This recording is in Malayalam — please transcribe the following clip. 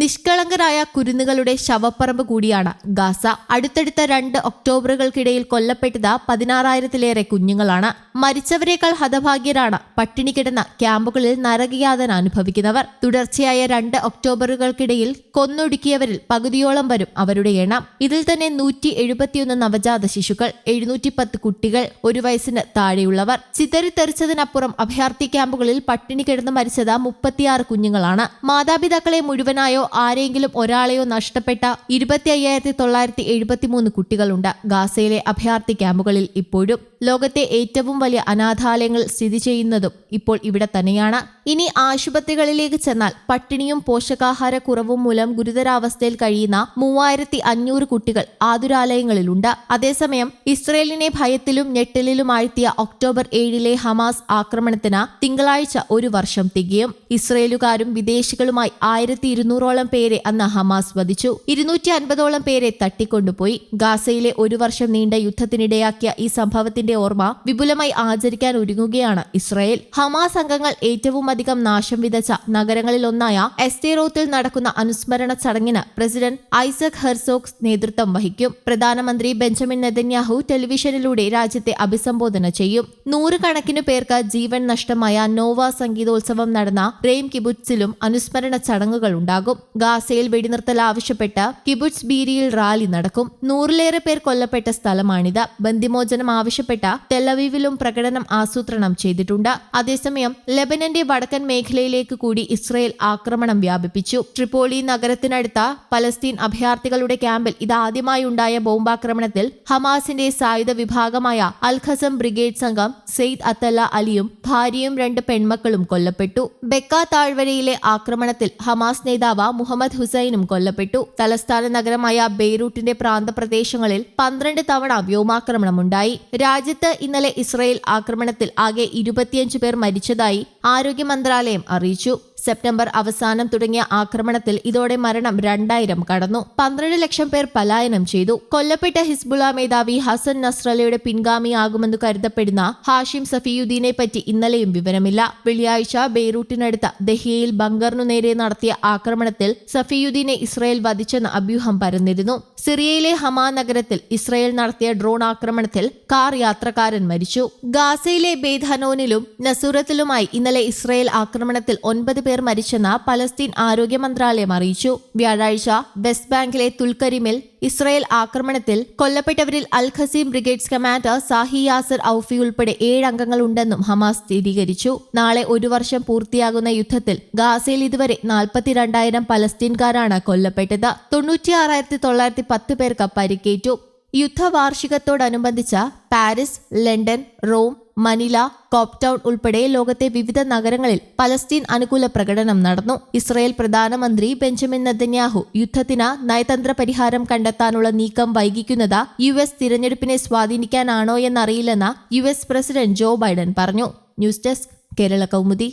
നിഷ്കളങ്കരായ കുരുന്നുകളുടെ ശവപ്പറമ്പ് കൂടിയാണ് ഗാസ. അടുത്തടുത്ത രണ്ട് ഒക്ടോബറുകൾക്കിടയിൽ കൊല്ലപ്പെട്ടത് പതിനാറായിരത്തിലേറെ കുഞ്ഞുങ്ങളാണ്. മരിച്ചവരെക്കാൾ ഹതഭാഗ്യരാണ് പട്ടിണി കിടന്ന ക്യാമ്പുകളിൽ നരകയാതന അനുഭവിക്കുന്നവർ. തുടർച്ചയായ രണ്ട് ഒക്ടോബറുകൾക്കിടയിൽ കൊന്നൊടുക്കിയവരിൽ പകുതിയോളം വരും അവരുടെ എണ്ണം. ഇതിൽ തന്നെ നൂറ്റി എഴുപത്തിയൊന്ന് നവജാത ശിശുക്കൾ എഴുന്നൂറ്റി പത്ത് കുട്ടികൾ ഒരു വയസ്സിന് താഴെയുള്ളവർ. ചിതറിത്തെറിച്ചതിനപ്പുറം അഭയാർത്ഥി ക്യാമ്പുകളിൽ പട്ടിണി കിടന്ന് മരിച്ചത് മുപ്പത്തിയാറ് കുഞ്ഞുങ്ങളാണ്. മാതാപിതാക്കളെ മുഴുവനായോ ആരെങ്കിലും ഒരാളെയോ നഷ്ടപ്പെട്ട ഇരുപത്തി അയ്യായിരത്തി തൊള്ളായിരത്തി എഴുപത്തിമൂന്ന് കുട്ടികളുണ്ട്. ഗാസയിലെ അഭയാർത്ഥി ക്യാമ്പുകളിൽ ഇപ്പോഴും ലോകത്തെ ഏറ്റവും വലിയ അനാഥാലയങ്ങൾ സ്ഥിതി ചെയ്യുന്നതും ഇപ്പോൾ ഇവിടെ തന്നെയാണ്. ഇനി ആശുപത്രികളിലേക്ക് ചെന്നാൽ പട്ടിണിയും പോഷകാഹാരക്കുറവും മൂലം ഗുരുതരാവസ്ഥയിൽ കഴിയുന്ന മൂവായിരത്തി അഞ്ഞൂറ് കുട്ടികൾ ആതുരാലയങ്ങളിലുണ്ട്. അതേസമയം ഇസ്രയേലിനെ ഭയത്തിലും ഞെട്ടലിലും ആഴ്ത്തിയ ഒക്ടോബർ ഏഴിലെ ഹമാസ് ആക്രമണത്തിന് തിങ്കളാഴ്ച ഒരു വർഷം തികയും. ഇസ്രയേലുകാരും വിദേശികളുമായി ആയിരത്തി ഇരുന്നൂറോളം പേരെ അന്ന് ഹമാസ് വധിച്ചു. ഇരുന്നൂറ്റി അൻപതോളം പേരെ തട്ടിക്കൊണ്ടുപോയി. ഗാസയിലെ ഒരു വർഷം നീണ്ട യുദ്ധത്തിനിടയാക്കിയ ഈ സംഭവത്തിന്റെ ഓർമ്മ വിപുലമായി ആചരിക്കാൻ ഒരുങ്ങുകയാണ് ഇസ്രായേൽ. ഹമാസ് അംഗങ്ങൾ ഏറ്റവും അധികം നാശം വിതച്ച നഗരങ്ങളിലൊന്നായ എസ്റ്റേറോത്തിൽ നടക്കുന്ന അനുസ്മരണ ചടങ്ങിന് പ്രസിഡന്റ് ഐസക് ഹെർസോക്സ് നേതൃത്വം വഹിക്കും. പ്രധാനമന്ത്രി ബെഞ്ചമിൻ നെതന്യാഹു ടെലിവിഷനിലൂടെ രാജ്യത്തെ അഭിസംബോധന ചെയ്യും. നൂറുകണക്കിന് പേർക്ക് ജീവൻ നഷ്ടമായ നോവ സംഗീതോത്സവം നടന്ന റെയിം കിബുറ്റ്സിലും അനുസ്മരണ ചടങ്ങുകൾ ഉണ്ടാകും. ഗാസയിൽ വെടിനിർത്തൽ ആവശ്യപ്പെട്ട കിബുറ്റ്സ് ബീരിയിൽ റാലി നടക്കും. നൂറിലേറെ പേർ കൊല്ലപ്പെട്ട സ്ഥലമാണിത്. ബന്ദിമോചനം ആവശ്യപ്പെട്ട തെലവീവിലും പ്രകടനം ആസൂത്രണം ചെയ്തിട്ടുണ്ട്. അതേസമയം ലെബനന്റെ വടക്കൻ മേഖലയിലേക്ക് കൂടി ഇസ്രയേൽ ആക്രമണം വ്യാപിപ്പിച്ചു. ട്രിപ്പോളി നഗരത്തിനടുത്ത പലസ്തീൻ അഭയാർത്ഥികളുടെ ക്യാമ്പിൽ ഇതാദ്യമായി ഉണ്ടായ ബോംബാക്രമണത്തിൽ ഹമാസിന്റെ സായുധ വിഭാഗമായ അൽ ഖസം ബ്രിഗേഡ് സംഘം സെയ്ദ് അത്തല്ല അലിയും ഭാര്യയും രണ്ട് പെൺമക്കളും കൊല്ലപ്പെട്ടു. ബെക്ക താഴ്വരയിലെ ആക്രമണത്തിൽ ഹമാസ് നേതാവ് മുഹമ്മദ് ഹുസൈനും കൊല്ലപ്പെട്ടു. തലസ്ഥാന നഗരമായ ബെയ്റൂട്ടിന്റെ പ്രാന്തപ്രദേശങ്ങളിൽ പന്ത്രണ്ട് തവണ വ്യോമാക്രമണമുണ്ടായി. രാജ്യത്ത് ഇന്നലെ ഇസ്രയേൽ ആക്രമണത്തിൽ ആകെ ഇരുപത്തിയഞ്ച് പേർ മരിച്ചതായി ആരോഗ്യ മന്ത്രാലയം അറിയിച്ചു. സെപ്റ്റംബർ അവസാനം തുടങ്ങിയ ആക്രമണത്തിൽ ഇതോടെ മരണം രണ്ടായിരം കടന്നു. പന്ത്രണ്ട് ലക്ഷം പേർ പലായനം ചെയ്തു. കൊല്ലപ്പെട്ട ഹിസ്ബുള മേധാവി ഹസൻ നസ്രലയുടെ പിൻഗാമിയാകുമെന്ന് കരുതപ്പെടുന്ന ഹാഷിം സഫിയുദ്ദീനെ പറ്റി ഇന്നലെയും വിവരമില്ല. വെള്ളിയാഴ്ച ബെയ്റൂട്ടിനടുത്ത ദഹിയയിൽ ബങ്കറിനു നേരെ നടത്തിയ ആക്രമണത്തിൽ സഫിയുദ്ദീനെ ഇസ്രയേൽ വധിച്ചെന്ന അഭ്യൂഹം പരന്നിരുന്നു. സിറിയയിലെ ഹമാ നഗരത്തിൽ ഇസ്രയേൽ നടത്തിയ ഡ്രോൺ ആക്രമണത്തിൽ കാർ യാത്രക്കാരൻ മരിച്ചു. ഗാസയിലെ ബെയ്ധനോനിലും നസൂറത്തിലുമായി ഇന്നലെ ഇസ്രയേൽ ആക്രമണത്തിൽ ഒൻപത് പേർ മരിച്ചെന്ന് പലസ്തീൻ ആരോഗ്യ മന്ത്രാലയം അറിയിച്ചു. വ്യാഴാഴ്ച വെസ്റ്റ് ബാങ്കിലെ തുൽക്കരിമിൽ ഇസ്രായേൽ ആക്രമണത്തിൽ കൊല്ലപ്പെട്ടവരിൽ Al Qassam Brigades commander Zahi Yasser Oufi ഉൾപ്പെടെ ഏഴ് അംഗങ്ങളുണ്ടെന്നും ഹമാസ് സ്ഥിരീകരിച്ചു. നാളെ ഒരു വർഷം പൂർത്തിയാകുന്ന യുദ്ധത്തിൽ ഗാസയിൽ ഇതുവരെ നാൽപ്പത്തിരണ്ടായിരം പലസ്തീൻകാരാണ് കൊല്ലപ്പെട്ടത്. തൊണ്ണൂറ്റിയാറായിരത്തി തൊള്ളായിരത്തി പത്ത് പേർക്ക് പരിക്കേറ്റു. യുദ്ധവാർഷികത്തോടനുബന്ധിച്ച് Paris London Rome Manila Cape Town ഉൾപ്പെടെ ലോകത്തെ വിവിധ നഗരങ്ങളിൽ പലസ്തീൻ അനുകൂല പ്രകടനം നടന്നു. ഇസ്രയേൽ പ്രധാനമന്ത്രി ബെഞ്ചമിൻ നദന്യാഹു യുദ്ധത്തിന് നയതന്ത്ര പരിഹാരം കണ്ടെത്താനുള്ള നീക്കം വൈകിക്കുന്നത് യു എസ് തിരഞ്ഞെടുപ്പിനെ സ്വാധീനിക്കാനാണോയെന്നറിയില്ലെന്ന് U S president Joe Biden പറഞ്ഞു. News desk Kerala Kaumudi.